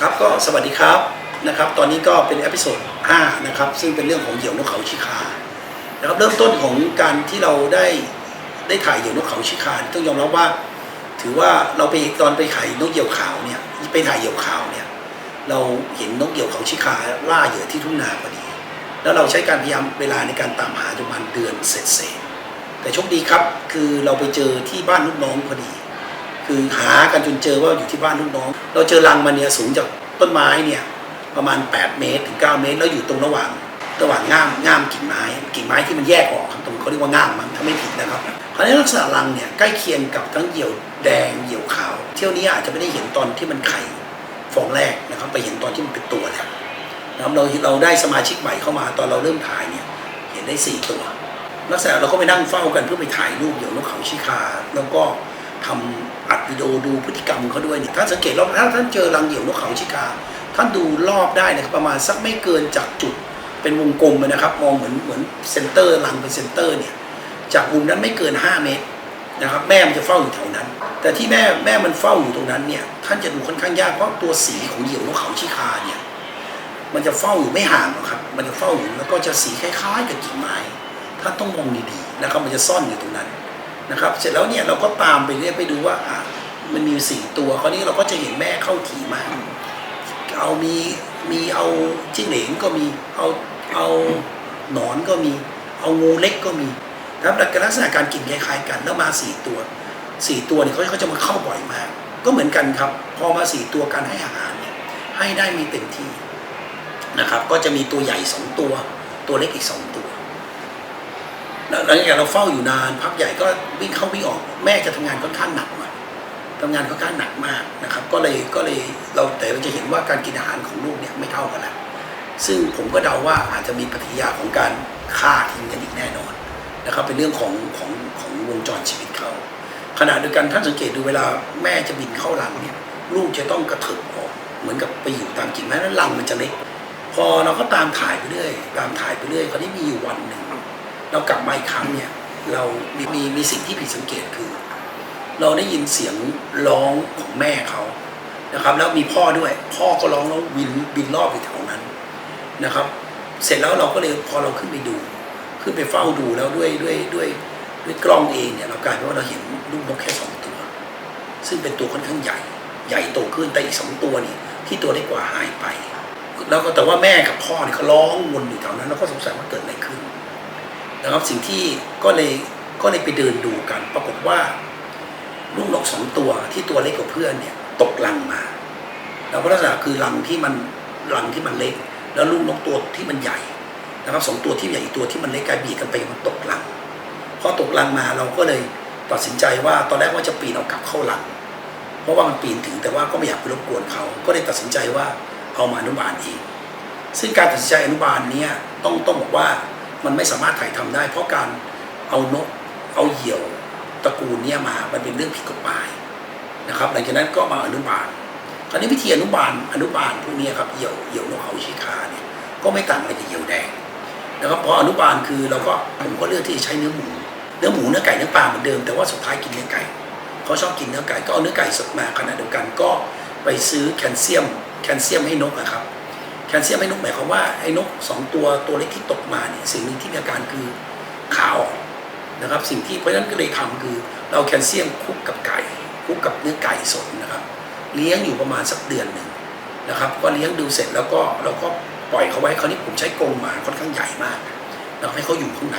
ครับก็สวัสดีครับนะครับตอนนี้ก็เป็นเอพิโซด5นะครับซึ่งเป็นเรื่องของเหยี่ยวนกเขาชิคานะครับเริ่มต้นของการที่เราได้ได้ถ่ายเหยี่ยวนกเขาชิคาต้องยอมรับว่า ถือว่าเราไปตอนไปถ่ายนกเหยี่ยวขาวเนี่ยไปถ่ายเหยี่ยวขาวเนี่ยเราเห็นนกเหยี่ยวเขาชิคาล่าเหยื่อที่ทุ่งนาพอดี แล้วเราใช้การพยายามเวลาในการตามหาจนประมาณเดือนเศษๆแต่โชคดีครับคือเราไปเจอที่บ้านลูกน้องพอดี คือหากันจนเจอว่าอยู่ที่บ้านลูกน้อง เราเจอรังมันเนี่ยสูงจากต้นไม้เนี่ยประมาณ 8 เมตรถึง 9 เมตร แล้วอยู่ตรงระหว่างระหว่างง่ามง่ามกิ่งไม้กิ่งไม้ที่มันแยกออกครับตรงเขาเรียกว่าง่ามมันถ้าไม่ผิดนะครับเพราะฉะนั้นลักษณะรังเนี่ยใกล้เคียงกับทั้งเหยี่ยวแดงเหยี่ยวขาว เที่ยวนี้อาจจะไม่ได้เห็นตอนที่มันไข่ฟองแรกนะครับไปเห็นตอนที่มันเป็นตัวแล้วนะครับเราเราได้สมาชิกใหม่เข้ามาตอนเราเริ่มถ่ายเนี่ยเห็นได้สี่ตัวลักษณะเราก็ไปนั่งเฝ้ากันเพื่อไปถ่ายรูปเหยี่ยวนกเขาชิคาแล้วก็ ทำอัดวิดีโอดูพฤติกรรมเขาด้วยเนี่ยท่านสังเกตรอบถ้าท่านเจอรังเหยี่ยวนกเขาชิคาท่านดูรอบได้นะครับประมาณสักไม่เกินจากจุดเป็นวงกลมเลยนะครับ มองเหมือนเหมือนเซนเตอร์รังเป็นเซนเตอร์เนี่ยจากมุมนั้นไม่เกิน 5 เมตรนะครับแม่มันจะเฝ้าอยู่แถวนั้น แต่ที่แม่แม่มันเฝ้าอยู่ตรงนั้นเนี่ยท่านจะดูค่อนข้างยากเพราะตัวสีของเหยี่ยวนกเขาชิคาเนี่ยมันจะเฝ้าอยู่ไม่ห่างหรอกครับ มันจะเฝ้าอยู่แล้วก็จะสีคล้ายๆกับกิ่งไม้ท่านต้องมองดีๆนะครับมันจะซ่อนอยู่ตรงนั้น นะครับ เสร็จแล้วเนี่ยเราก็ตามไปเรื่อยไปดูว่าอะมันมีสี่ตัวคราวนี้เราก็จะเห็นแม่เข้าถี่มาเอามีมีเอาจิ้งเหลนก็มีเอาเอาหนอนก็มี เอางูเล็กก็มีนะครับลักษณะการกินคล้ายๆกันแล้วมาสี่ตัวสี่ตัวเนี่ยเขาเขาจะมาเข้าบ่อยมาก ก็เหมือนกันครับ พอมาสี่ตัวการให้อาหารเนี่ยให้ได้มีเต็มที่นะครับ ก็จะมีตัวใหญ่สองตัว ตัวเล็กอีกสองตัว หลังจากเราเฝ้าอยู่นานพักใหญ่ก็วิ่งเข้าวิ่งออก แม่จะทำงานค่อนข้างหนักหน่อยทำงานค่อนข้างหนักมากนะครับ ก็เลยก็เลยเราแต่เราจะเห็นว่าการกินอาหารของลูกเนี่ยไม่เท่ากันแล้วซึ่งผมก็เดาว่าอาจจะมีปฏิกิริยาของการฆ่าทิ้งกันอีกแน่นอนนะครับ เป็นเรื่องของของของวงจรชีวิตเขาขณะเดียวกันท่านสังเกตดูเวลาแม่จะบินเข้ารังเนี่ยลูกจะต้องกระเถิบออกเหมือนกับไปอยู่ตามกิ่งไม้แล้วรังมันจะเล็ก พอเราก็ตามถ่ายไปเรื่อยตามถ่ายไปเรื่อยคราวนี้มีอยู่วันหนึ่ง เรากลับมาอีกครั้งเนี่ยเรามีมีมีสิ่งที่ผิดสังเกตคือ เราได้ยินเสียงร้องของแม่เขานะครับ แล้วมีพ่อด้วย พ่อก็ร้องแล้ววินบินรอบอยู่แถวนั้นนะครับ เสร็จแล้วเราก็เลยพอเราขึ้นไปดู ขึ้นไปเฝ้าดูแล้วด้วยด้วยด้วยด้วยกล้องเองเนี่ยเรากลายเป็นว่าเราเห็นลูกนกแค่สองตัว ซึ่งเป็นตัวค่อนข้างใหญ่ ใหญ่โตขึ้นแต่อีกสองตัวนี่ที่ตัวเล็กกว่าหายไป แล้วก็แต่ว่าแม่กับพ่อเนี่ยเขาร้องวนอยู่แถวนั้นเราก็สงสัยว่าเกิดอะไรขึ้น นะครับสิ่งที่ก็เลยก็เลยไปเดินดูกัน ปรากฏว่าลูกนกสองตัวที่ตัวเล็กกว่าเพื่อนเนี่ย ตกรังมาแล้วลักษณะคือรังที่มันรังที่มันเล็ก แล้วลูกนกตัวที่มันใหญ่นะครับสองตัวที่ใหญ่อีกตัวที่มันเล็กกลายบีบกันไปมันตกรังพอตกรังมาเราก็เลยตัดสินใจว่าตอนแรกว่าจะปีนเอากลับเข้ารัง เพราะว่ามันปีนถึงแต่ว่าก็ไม่อยากไปรบกวนเขา ก็เลยตัดสินใจว่าเอามาอนุบาลเองซึ่งการตัดสินใจอนุบาลเนี้ต้องต้องบอกว่า มันไม่สามารถถ่ายทำได้ เพราะการเอานกเอาเหยี่ยวตระกูลเนี้ยมา มันเป็นเรื่องผิดกฎหมายนะครับ หลังจากนั้นก็มาอนุบาลคราวนี้วิธีอนุบาลอนุบาลพวกนี้ครับเหยี่ยวเหยี่ยวนกเขาชิคาเนี่ยก็ไม่ต่างอะไรจากเหยี่ยวแดงนะครับพออนุบาลคือเราก็ผมก็เลือกที่จะใช้เนื้อหมู เนื้อหมูเนื้อไก่เนื้อปลาเหมือนเดิมแต่ว่าสุดท้ายกินเนื้อไก่เขาชอบกินเนื้อไก่ก็เอาเนื้อไก่สดมาขณะเดียวกันก็ไปซื้อแคลเซียมแคลเซียมให้นกนะครับ แคลเซียมให้นกหมายความว่าไอ้นกสองตัวตัวเล็กที่ตกมาเนี่ยสิ่งหนึ่งที่มีอาการคือขาออกนะครับ สิ่งที่เพราะฉะนั้นก็เลยทำคือ เราแคลเซียมคุกกับไก่คุกกับเนื้อไก่สดนะครับ เลี้ยงอยู่ประมาณสักเดือนหนึ่งนะครับ ก็เลี้ยงดูเสร็จแล้วก็เราก็ปล่อยเขาไว้คราวนี้ผมใช้กรงหมาค่อนข้างใหญ่มากเราให้เขาอยู่ข้างใน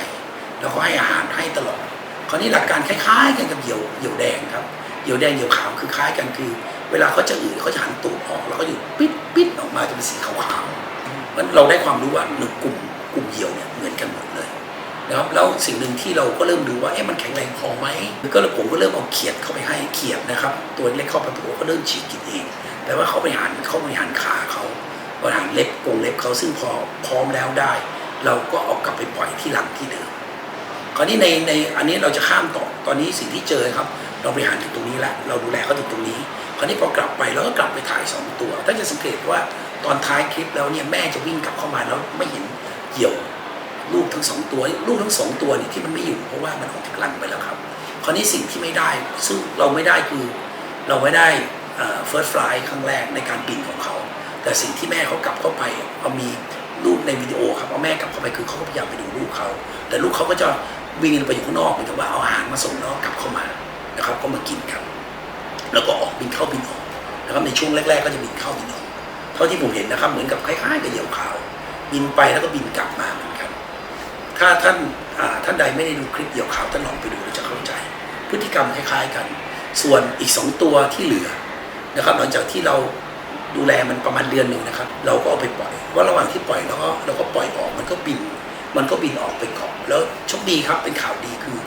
แล้วก็ให้อาหารให้ตลอดคราวนี้หลักการคล้ายๆ กันกับเหยี่ยวเหยี่ยวแดงครับเหยี่ยวแดงเหยี่ยวขาวคือคล้ายกันคือ เวลาเขาจะอืดเขาจะหันตูดออก แล้วก็อยู่ปิดปิดออกมาจะเป็นสีขาวๆมันเราได้ความรู้ว่าหนึ่งกลุ่มกลุ่มเหยี่ยวเนี่ยเหมือนกันหมดเลยนะครับแล้วสิ่งหนึ่งที่เราก็เริ่มดูว่าเอ๊ะมันแข็งแรงพอไหมก็เลยผมก็เริ่มเอาเขียดเข้าไปให้เขียดนะครับ ตัวเล็กเข้าไปตัวก็เริ่มฉีกกินเองแต่ว่าเขาไปหันเขาไปหันขาเขาบริหารเล็บกรงเล็บเขาซึ่งพอพร้อมแล้วได้ เราก็เอากลับไปปล่อยที่หลังที่เดิมคราวนี้ในในอันนี้เราจะข้ามต่อตอนนี้สิ่งที่เจอครับ เราบริหารถึงตรงนี้แหละเราดูแลเขาถึงตรงนี้ คราวนี้พอกลับไปเราก็กลับไปถ่ายสองตัว ถ้าจะสังเกตว่าตอนท้ายคลิปแล้วเนี่ยแม่จะวิ่งกลับเข้ามาแล้วไม่เห็นเหยี่ยวลูกทั้งสองตัวลูกทั้งสองตัวนี่ที่มันไม่อยู่เพราะว่ามันออกจากรังไปแล้วครับ คราวนี้สิ่งที่ไม่ได้ซึ่งเราไม่ได้คือเราไม่ได้เฟิร์สฟลายครั้งแรกในการบินของเขา แต่สิ่งที่แม่เขากลับเข้าไปเอามีรูปในวิดีโอครับเอาแม่กลับเข้าไปคือเขาก็พยายามไปดูลูกเขา แต่ลูกเขาก็จะวิ่งไปอยู่ข้างนอกเหมือนกับว่าเอาอาหารมาส่งแล้วก็กลับเข้ามานะครับก็มากินกัน แล้วก็ออกบินเข้าบินออกนะครับในช่วงแรก ๆ ก็จะบินเข้าบินออกเท่าที่ผมเห็นนะครับ เหมือนกับคล้ายๆกับเหยี่ยวขาว บินไปแล้วก็บินกลับมาเหมือนกันถ้าท่านท่านใดไม่ได้ดูคลิปเหยี่ยวขาวท่านลองไปดูแล้วจะเข้าใจ พฤติกรรมคล้าย ๆกัน ส่วนอีกสองตัวที่เหลือนะครับหลังจากที่เราดูแลมันประมาณเดือนหนึ่งนะครับ เราก็เอาไปปล่อยว่าระหว่างที่ปล่อยเราก็เราก็ปล่อยออกมันก็บิน มันก็บินออกไปเกาะแล้วโชคดีครับเป็นข่าวดีคือ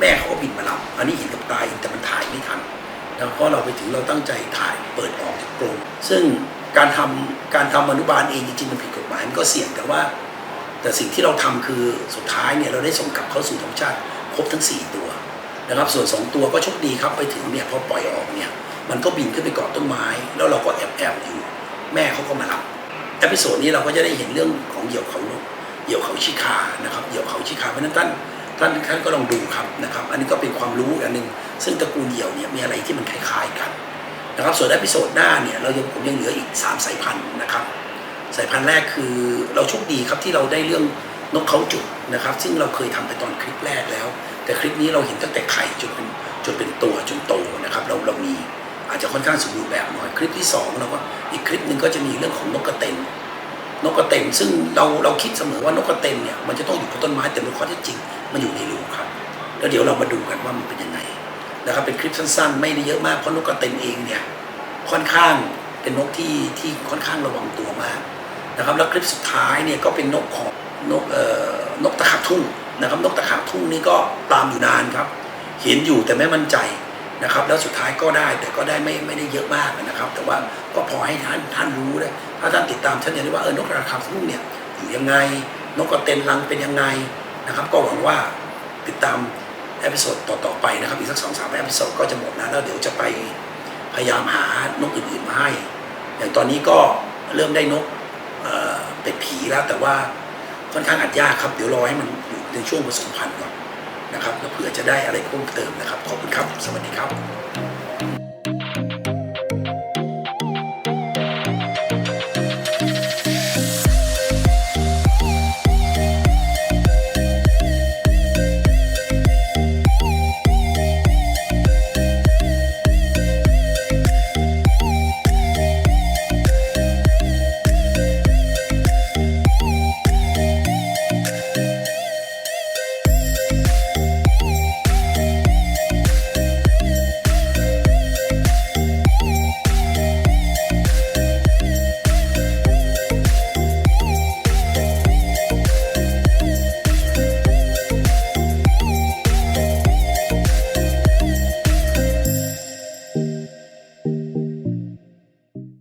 แม่เขาก็บินมารับอันนี้เห็นกับตาเองแต่มันถ่ายไม่ทัน แล้วเพราะเราไปถึงเราตั้งใจถ่ายเปิดออกจากกรงซึ่งการทำการทำอนุบาลเองจริงๆมันผิดกฎหมายมันก็เสี่ยงแต่ว่า แต่สิ่งที่เราทำคือสุดท้ายเนี่ยเราได้ส่งกลับเข้าสู่ธรรมชาติครบทั้ง 4 ตัวนะครับ ส่วน 2 ตัวก็โชคดีครับไปถึงเนี่ยพอปล่อยออกเนี่ยมันก็บินขึ้นไปเกาะต้นไม้ แล้วเราก็แอบแอบอยู่ แม่เขาก็มารับเอพิโซดนี้เราก็จะได้เห็นเรื่องของเหยี่ยวเขาเหยี่ยวเขาชิคานะครับเหยี่ยวเขาชิคาเพราะฉะนั้นท่านท่านท่านก็ลองดูครับนะครับ อันนี้ก็เป็นความรู้อันหนึ่ง ซึ่งตระกูลเหยี่ยวเนี่ยมีอะไรที่มันคล้ายๆกันนะครับส่วนอพิโซดหน้าเนี่ยเรายังผมยังเหลืออีกสามสายพันธุ์นะครับ สายพันธุ์แรกคือเราโชคดีครับที่เราได้เรื่องนกเขาจุดนะครับ ซึ่งเราเคยทำไปตอนคลิปแรกแล้ว แต่คลิปนี้เราเห็นตั้งแต่ไข่จนเป็นจนเป็นตัวจนโตนะครับ เราเรามีอาจจะค่อนข้างสมบูรณ์แบบหน่อยคลิปที่สองเราก็อีกคลิปหนึ่งก็จะมีเรื่องของนกกระเต็นนกกระเต็นซึ่งเราเราคิดเสมอว่านกกระเต็นเนี่ยมันจะต้องอยู่บนต้นไม้แต่ในข้อเท็จจริงมันอยู่ในรูครับ แล้วเดี๋ยวเรามาดูกันว่ามันเป็นยังไง นะครับเป็นคลิปสั้นๆ ไม่ได้เยอะมากเพราะนกกระเต็นเองเนี่ยค่อนข้างเป็นนกที่ที่ค่อนข้างระวังตัวมากนะครับแล้วคลิปสุดท้ายเนี่ยก็เป็นนกของนกเอ่อนกตะขาบทุ่งนะครับนกตะขาบทุ่งนี่ก็ตามอยู่นานครับ เห็นอยู่แต่ไม่มั่นใจนะครับ แล้วสุดท้ายก็ได้แต่ก็ได้ไม่ไม่ได้เยอะมากนะครับ แต่ว่าก็พอให้ท่านท่านรู้เลยถ้าท่านติดตามท่านจะรู้ว่าเออนกตะขาบทุ่งเนี่ยอยู่ยังไง นกกระเต็นรังเป็นยังไงนะครับ ก็หวังว่าติดตาม เอพิโซดต่อๆไปนะครับ อีกสักสองสามเอพิโซดก็จะหมดนะแล้วเดี๋ยวจะไปพยายามหานกอื่นๆมาให้ อย่างตอนนี้ก็เริ่มได้นกเป็นผีแล้วแต่ว่าค่อนข้างอัดยากครับ เดี๋ยวรอให้มันอยู่ในช่วงผสมพันธุ์ก่อนนะครับแล้วเผื่อจะได้อะไรเพิ่มเติมนะครับ ขอบคุณครับ สวัสดีครับ